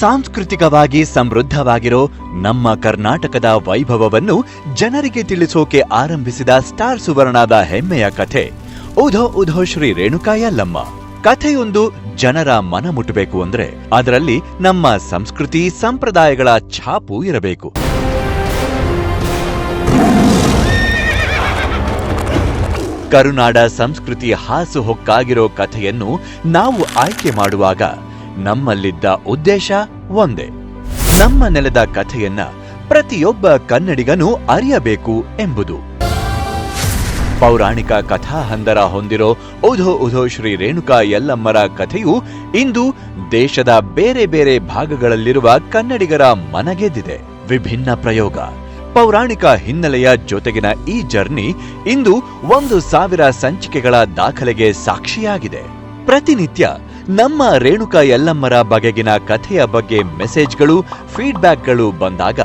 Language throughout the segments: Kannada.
ಸಾಂಸ್ಕೃತಿಕವಾಗಿ ಸಮೃದ್ಧವಾಗಿರೋ ನಮ್ಮ ಕರ್ನಾಟಕದ ವೈಭವವನ್ನು ಜನರಿಗೆ ತಿಳಿಸೋಕೆ ಆರಂಭಿಸಿದ ಸ್ಟಾರ್ ಸುವರ್ಣದ ಹೆಮ್ಮೆಯ ಕಥೆ. ಉಧೋ ಉಧೋ ಶ್ರೀ ರೇಣುಕಾಯ ಲಮ್ಮ ಕಥೆಯೊಂದು ಜನರ ಮನ ಮುಟ್ಟಬೇಕು ಅಂದ್ರೆ ಅದರಲ್ಲಿ ನಮ್ಮ ಸಂಸ್ಕೃತಿ ಸಂಪ್ರದಾಯಗಳ ಛಾಪು ಇರಬೇಕು. ಕರುನಾಡ ಸಂಸ್ಕೃತಿ ಹಾಸು ಹೊಕ್ಕಾಗಿರೋ ಕಥೆಯನ್ನು ನಾವು ಆಯ್ಕೆ ಮಾಡುವಾಗ ನಮ್ಮಲ್ಲಿದ್ದ ಉದ್ದೇಶ ಒಂದೇ. ನಮ್ಮ ನೆಲದ ಕಥೆಯನ್ನ ಪ್ರತಿಯೊಬ್ಬ ಕನ್ನಡಿಗನೂ ಅರಿಯಬೇಕು ಎಂಬುದು. ಪೌರಾಣಿಕ ಕಥಾ ಹಂದರ ಹೊಂದಿರೋ ಉಧೋ ಉಧೋ ಶ್ರೀ ರೇಣುಕಾ ಯಲ್ಲಮ್ಮರ ಕಥೆಯು ಇಂದು ದೇಶದ ಬೇರೆ ಬೇರೆ ಭಾಗಗಳಲ್ಲಿರುವ ಕನ್ನಡಿಗರ ಮನಗೆದ್ದಿದೆ. ವಿಭಿನ್ನ ಪ್ರಯೋಗ. ಪೌರಾಣಿಕ ಹಿನ್ನೆಲೆಯ ಜೊತೆಗಿನ ಈ ಜರ್ನಿ ಇಂದು ಒಂದು ಸಾವಿರ ಸಂಚಿಕೆಗಳ ದಾಖಲೆಗೆ ಸಾಕ್ಷಿಯಾಗಿದೆ. ಪ್ರತಿನಿತ್ಯ ನಮ್ಮ ರೇಣುಕಾ ಯಲ್ಲಮ್ಮರ ಬಗೆಗಿನ ಕಥೆಯ ಬಗ್ಗೆ ಮೆಸೇಜ್ಗಳು ಫೀಡ್ಬ್ಯಾಕ್ಗಳು ಬಂದಾಗ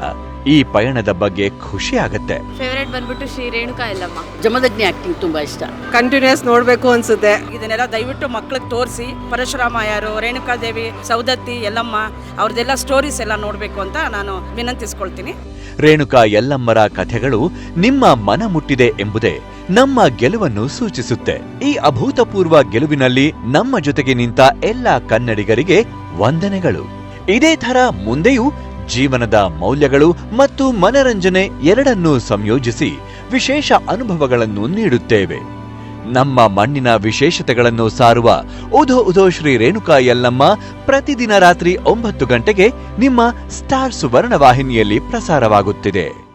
ಈ ಪಯಣದ ಬಗ್ಗೆ ಖುಷಿ ಆಗುತ್ತೆ. ಫೇವರೇಟ್ ಬಂದ್ಬಿಟ್ಟು ಶ್ರೀ ರೇಣುಕಾ ಎಲ್ಲಮ್ಮ ಜಮದಗ್ನಿ ಆಕ್ಟಿಂಗ್ ತುಂಬಾ ಇಷ್ಟ. ಕಂಟಿನ್ಯೂಸ್ ನೋಡಬೇಕು ಅನ್ಸುತ್ತೆ. ಇದನ್ನೆಲ್ಲ ದಯವಿಟ್ಟು ಮಕ್ಕಳಿಗೆ ತೋರಿಸಿ ಪರಶುರಾಮ ಯಾರು ರೇಣುಕಾ ದೇವಿ ಸೌದತ್ತಿ ಯಲ್ಲಮ್ಮ ಅವ್ರದ್ದೆಲ್ಲ ಸ್ಟೋರೀಸ್ ಎಲ್ಲ ನೋಡಬೇಕು ಅಂತ ನಾನು ವಿನಂತಿಸ್ಕೊಳ್ತೀನಿ. ರೇಣುಕಾ ಯಲ್ಲಮ್ಮರ ಕಥೆಗಳು ನಿಮ್ಮ ಮನ ಮುಟ್ಟಿದೆ ಎಂಬುದೇ ನಮ್ಮ ಗೆಲುವನ್ನು ಸೂಚಿಸುತ್ತೆ. ಈ ಅಭೂತಪೂರ್ವ ಗೆಲುವಿನಲ್ಲಿ ನಮ್ಮ ಜೊತೆಗೆ ನಿಂತ ಎಲ್ಲ ಕನ್ನಡಿಗರಿಗೆ ವಂದನೆಗಳು. ಇದೇ ತರ ಮುಂದೆಯೂ ಜೀವನದ ಮೌಲ್ಯಗಳು ಮತ್ತು ಮನರಂಜನೆ ಎರಡನ್ನೂ ಸಂಯೋಜಿಸಿ ವಿಶೇಷ ಅನುಭವಗಳನ್ನು ನೀಡುತ್ತೇವೆ. ನಮ್ಮ ಮಣ್ಣಿನ ವಿಶೇಷತೆಗಳನ್ನು ಸಾರುವ ಉಧೋ ಉಧೋ ಶ್ರೀ ರೇಣುಕಾ ಯಲ್ಲಮ್ಮ ಪ್ರತಿದಿನ ರಾತ್ರಿ ಒಂಬತ್ತು ಗಂಟೆಗೆ ನಿಮ್ಮ ಸ್ಟಾರ್ ಸುವರ್ಣ ವಾಹಿನಿಯಲ್ಲಿ ಪ್ರಸಾರವಾಗುತ್ತಿದೆ.